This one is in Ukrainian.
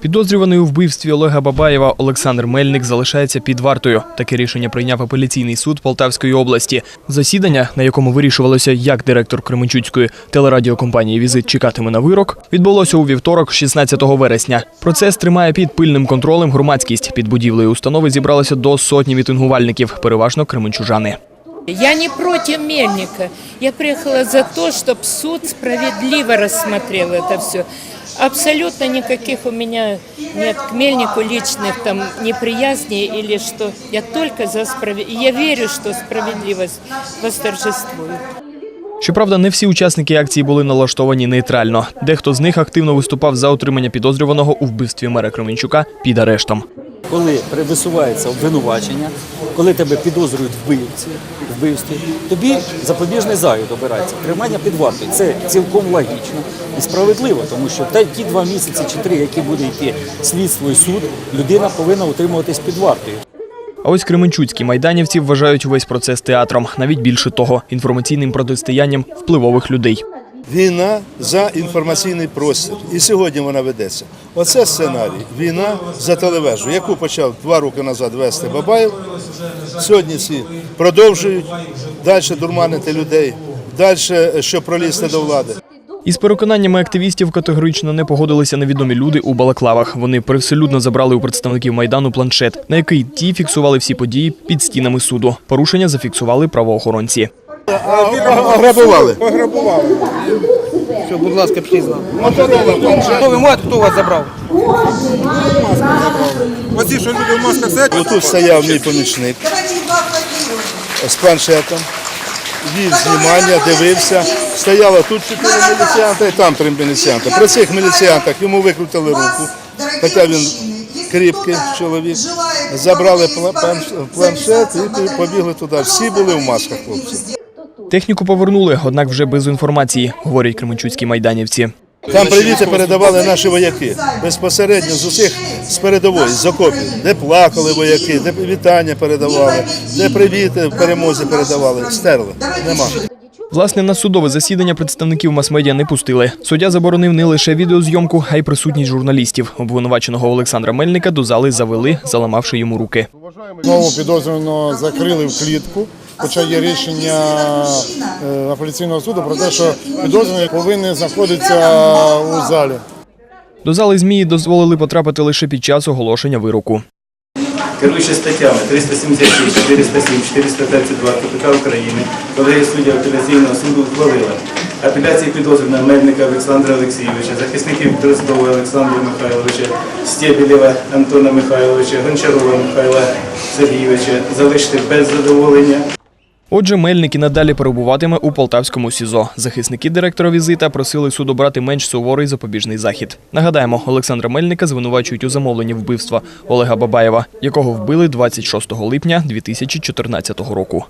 Підозрюваний у вбивстві Олега Бабаєва Олександр Мельник залишається під вартою. Таке рішення прийняв апеляційний суд Полтавської області. Засідання, на якому вирішувалося, як директор Кременчуцької телерадіокомпанії Візит чекатиме на вирок, відбулося у вівторок, 16 вересня. Процес тримає під пильним контролем громадськість. Під будівлею установи зібралося до сотні мітингувальників, переважно кременчужани. Я не против Мельника. Я приехала за то, чтобы суд справедливо рассмотрел это все. Абсолютно никаких у меня нет к Мельнику личных там неприязней или что. Я только за справедливость. Я верю, что справедливость восторжествует. Щоправда, не всі учасники акції були налаштовані нейтрально. Дехто з них активно виступав за отримання підозрюваного у вбивстві мера Кременчука під арештом. Коли висувається обвинувачення, коли тебе підозрюють вбивці, вбивстві, тобі запобіжний захід обирається. Тримання під вартою. Це цілком логічно і справедливо, тому що та ті два місяці чи три, які буде йти слідство і суд, людина повинна утримуватись під вартою. А ось кременчуцькі майданівці вважають увесь процес театром, навіть більше того, інформаційним протистоянням впливових людей. Війна за інформаційний простір. І сьогодні вона ведеться. Оце сценарій. Війна за телевежу, яку почав два роки назад вести Бабаєв. Сьогодні ці продовжують далі дурманити людей, далі, щоб пролізти до влади. Із переконаннями активістів категорично не погодилися невідомі люди у балаклавах. Вони привселюдно забрали у представників майдану планшет, на який ті фіксували всі події під стінами суду. Порушення зафіксували правоохоронці. Ограбували. Все, будь ласка, пішли з нами. Хто ви маєте, хто вас забрав? Оці, що люди в масках сидять, Отут стояв мій помічник з планшетом. Вів знімання, дивився. Стояло тут чотири міліціянта і там три міліціянта. При цих міліціянтах йому викрутили руку, хоча він кріпкий чоловік. Забрали планшет і побігли туди. Всі були в масках, хлопці. Техніку повернули, однак вже без інформації, говорять кременчуцькі майданівці. Там привіти передавали наші вояки безпосередньо з усіх з передової, з окопів, де плакали вояки, де вітання передавали, де привіти в перемозі передавали. Стерли. Нема. Власне, на судове засідання представників мас-медіа не пустили. Суддя заборонив не лише відеозйомку, а й присутність журналістів. Обвинуваченого Олександра Мельника до зали завели, заламавши йому руки. знову підозрюваного закрили в клітку. Хоча є рішення е, апеляційного суду про те, що підозрюваний повинен знаходитися у залі. До зали змії дозволили потрапити лише під час оголошення вироку. Керуючи статтями 376, 407, 432 КПК України, колегія суддів апеляційного суду ухвалила апеляції підозрюваного Мельника Олександра Олексійовича, захисників Дроздова Олександра Михайловича, Стєбілєва Антона Михайловича, Гончарова Михайла Сергійовича залишити без задоволення. Отже, Мельник і надалі перебуватиме у Полтавському СІЗО. Захисники директора візита просили суд обрати менш суворий запобіжний захід. Нагадаємо, Олександра Мельника звинувачують у замовленні вбивства Олега Бабаєва, якого вбили 26 липня 2014 року.